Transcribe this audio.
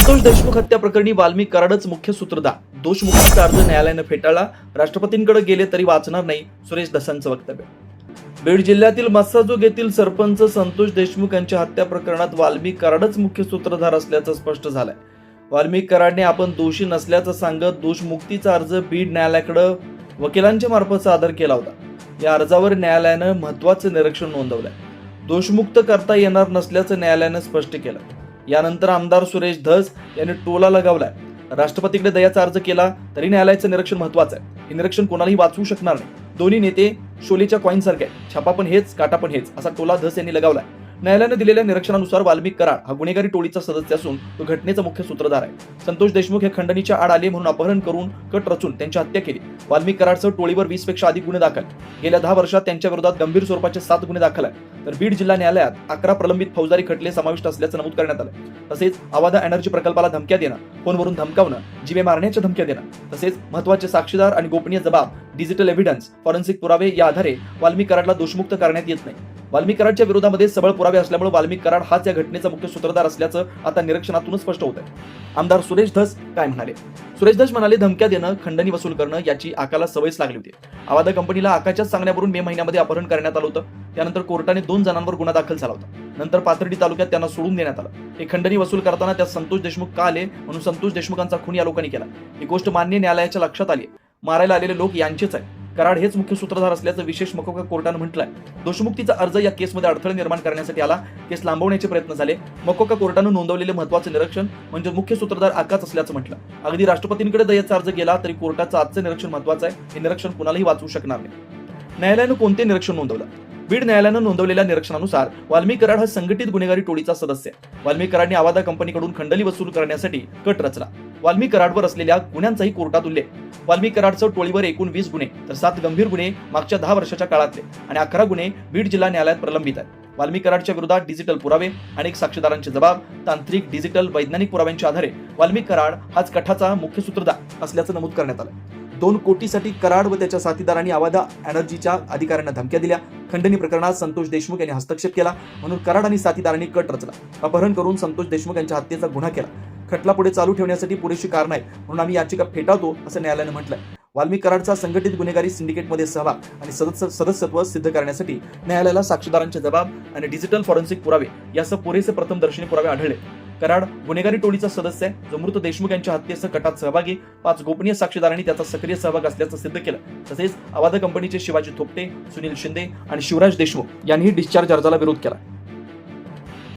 संतोष देशमुख हत्या प्रकरणी वाल्मी कराडच मुख्य सूत्रधार. दोषमुक्तीचा अर्ज न्यायालयानं फेटाळला. राष्ट्रपतींकडे गेले तरी वाचणार नाही सुरेश दसांचं वक्तव्य. बीड जिल्ह्यातील मस्साजोग येथील सरपंच संतोष देशमुख यांच्या हत्या प्रकरणात वाल्मी कराडच मुख्य सूत्रधार असल्याचं स्पष्ट झालंय. वाल्मी कराडने आपण दोषी नसल्याचं सांगत दोषमुक्तीचा अर्ज बीड न्यायालयाकडे वकिलांच्या मार्फत सादर केला होता. या अर्जावर न्यायालयानं महत्वाचं निरीक्षण नोंदवलंय. दोषमुक्त करता येणार नसल्याचं न्यायालयानं स्पष्ट केलं यानंतर आमदार सुरेश धस यांनी टोला लगावलाय. राष्ट्रपतीकडे दयाचा अर्ज केला तरी न्यायालयाचं निरीक्षण महत्वाचं आहे. हे निरीक्षण कोणालाही वाचवू शकणार नाही. दोन्ही नेते शोलेच्या कॉईन सारखे छापा पण हेच काटा पण हेच असा टोला धस यांनी लगावलाय. न्यायालयानं दिलेल्या निरीक्षणानुसार वाल्मिक कराड हा गुन्हेगारी टोळीचा सदस्य असून तो घटनेचा मुख्य सूत्रधार आहे. संतोष देशमुख हे खंडणीच्या आड आले म्हणून अपहरण करून कट रचून त्यांची हत्या केली. वाल्मिक कराडसह टोळीवर वीसपेक्षा अधिक गुन्हे दाखल. गेल्या दहा वर्षात त्यांच्या विरोधात गंभीर स्वरूपाचे सात गुन्हे दाखल आहेत. तर बीड जिल्हा न्यायालयात अकरा प्रलंबित फौजदारी खटले समाविष्ट असल्याचं नमूद करण्यात आलं. तसेच अवाधा एनर्जी प्रकल्पाला धमक्या देणं फोनवरून धमकावणं जीवे मारण्याच्या धमक्या देणं तसेच महत्त्वाचे साक्षीदार आणि गोपनीय जबाब डिजिटल एव्हिडन्स फॉरेन्सिक पुरावे या आधारे वाल्मिक कराडला दोषमुक्त करण्यात येत नाही. वाल्मिक कराडच्या विरोधामध्ये सबळ पुरावे असल्यामुळे वाल्मिक कराड हाच या घटनेचा मुख्य सूत्रधार असल्याचं आता निरीक्षणातूनच स्पष्ट होत आहे आमदार सुरेश धस काय म्हणाले? सुरेश धस म्हणाले धमक्या देणं खंडणी वसूल करणं याची आकाला सवयच लागली होती. आवादा कंपनीला आकाच्याच सांगण्यावरून मे महिन्यामध्ये अपहरण करण्यात आलं होतं. त्यानंतर कोर्टाने दोन जणांवर गुन्हा दाखल झाला होता. नंतर पाथर्डी तालुक्यात त्यांना सोडून देण्यात आलं. हे खंडणी वसूल करताना त्यात संतोष देशमुख का आले? म्हणून संतोष देशमुखांचा खून या लोकांनी केला. ही गोष्ट मान्य न्यायालयाच्या लक्षात आली मारायला आलेले लोक यांचेच आहे कराड हेच मुख्य सूत्रधार असल्याचं विशेष मकोका कोर्टानं म्हटलंय. दोषमुक्तीचा अर्ज या केसमध्ये अडथळे निर्माण करण्यासाठी आला. केस लांबवण्याचे प्रयत्न झाले. मकोका कोर्टानं नोंदवलेले महत्त्वाचे निरीक्षण म्हणजे मुख्य सूत्रधार आकाच असल्याचं म्हटलं. अगदी राष्ट्रपतींकडे दयेचा अर्ज गेला तरी कोर्टाचं आजचं निरीक्षण महत्वाचं आहे. हे निरीक्षण कुणालाही वाचवू शकणार नाही. न्यायालयानं कोणते निरीक्षण नोंदवलं? बीड न्यायालयानं नोंदवलेल्या निरीक्षणानुसार वाल्मी कराड हा संघटित गुन्हेगारी टोळीचा सदस्य आहे. कराडने आवादा कंपनीकडून खंडली वसूल करण्यासाठी कट रचला. वाल्मी कराडवर असलेल्या गुन्ह्यांचाही कोर्टात उल्लेख. वाल्मी कराडचं टोळीवर एकूण वीस गुन्हे तर सात गंभीर गुन्हे मागच्या दहा वर्षाच्या काळातले आणि अकरा गुन्हे बीड जिल्हा न्यायालयात प्रलंबित आहेत. वाल्मी कराडच्या विरोधात डिजिटल पुरावे अनेक साक्षीदारांचे जबाब तांत्रिक डिजिटल वैज्ञानिक पुराव्यांच्या आधारे वाल्मिक कराड हाच कठाचा मुख्य सूत्रधार असल्याचं नमूद करण्यात आलं. दोन कोटीसाठी कराड व त्याच्या साथीदारांनी आवादा एनर्जीच्या अधिकाऱ्यांना धमक्या दिल्या. खंडणी प्रकरणात संतोष देशमुख यांनी हस्तक्षेप केला. म्हणून कराड आणि साथीदारांनी कट रचला. अपहरण करून संतोष देशमुख यांच्या हत्येचा गुन्हा केला. खटला पुढे चालू ठेवण्यासाठी पुरेशी कारण आहे म्हणून आम्ही याचिका फेटाळतो असं न्यायालयानं म्हटलंय. वाल्मिक कराडचा संघटित गुन्हेगारी सिंडिकेटमध्ये सहभाग आणि सदस्य सदस्यत्व सिद्ध करण्यासाठी न्यायालयाला साक्षीदारांचे जबाब आणि डिजिटल फॉरेन्सिक पुरावे यासह पुरेसे प्रथमदर्शनी पुरावे आढळले. कराड गुन्हेगारी टोळीचा सदस्य आहे जो मृत देशमुख यांच्या हत्येसह कटात सहभागी पाच गोपनीय साक्षीदारांनी त्याचा सक्रिय सहभाग असल्याचं सिद्ध केलं. तसेच अवाध कंपनीचे शिवाजी थोपटे सुनील शिंदे आणि शिवराज देशमुख यांनीही डिस्चार्ज अर्जाला विरोध केला.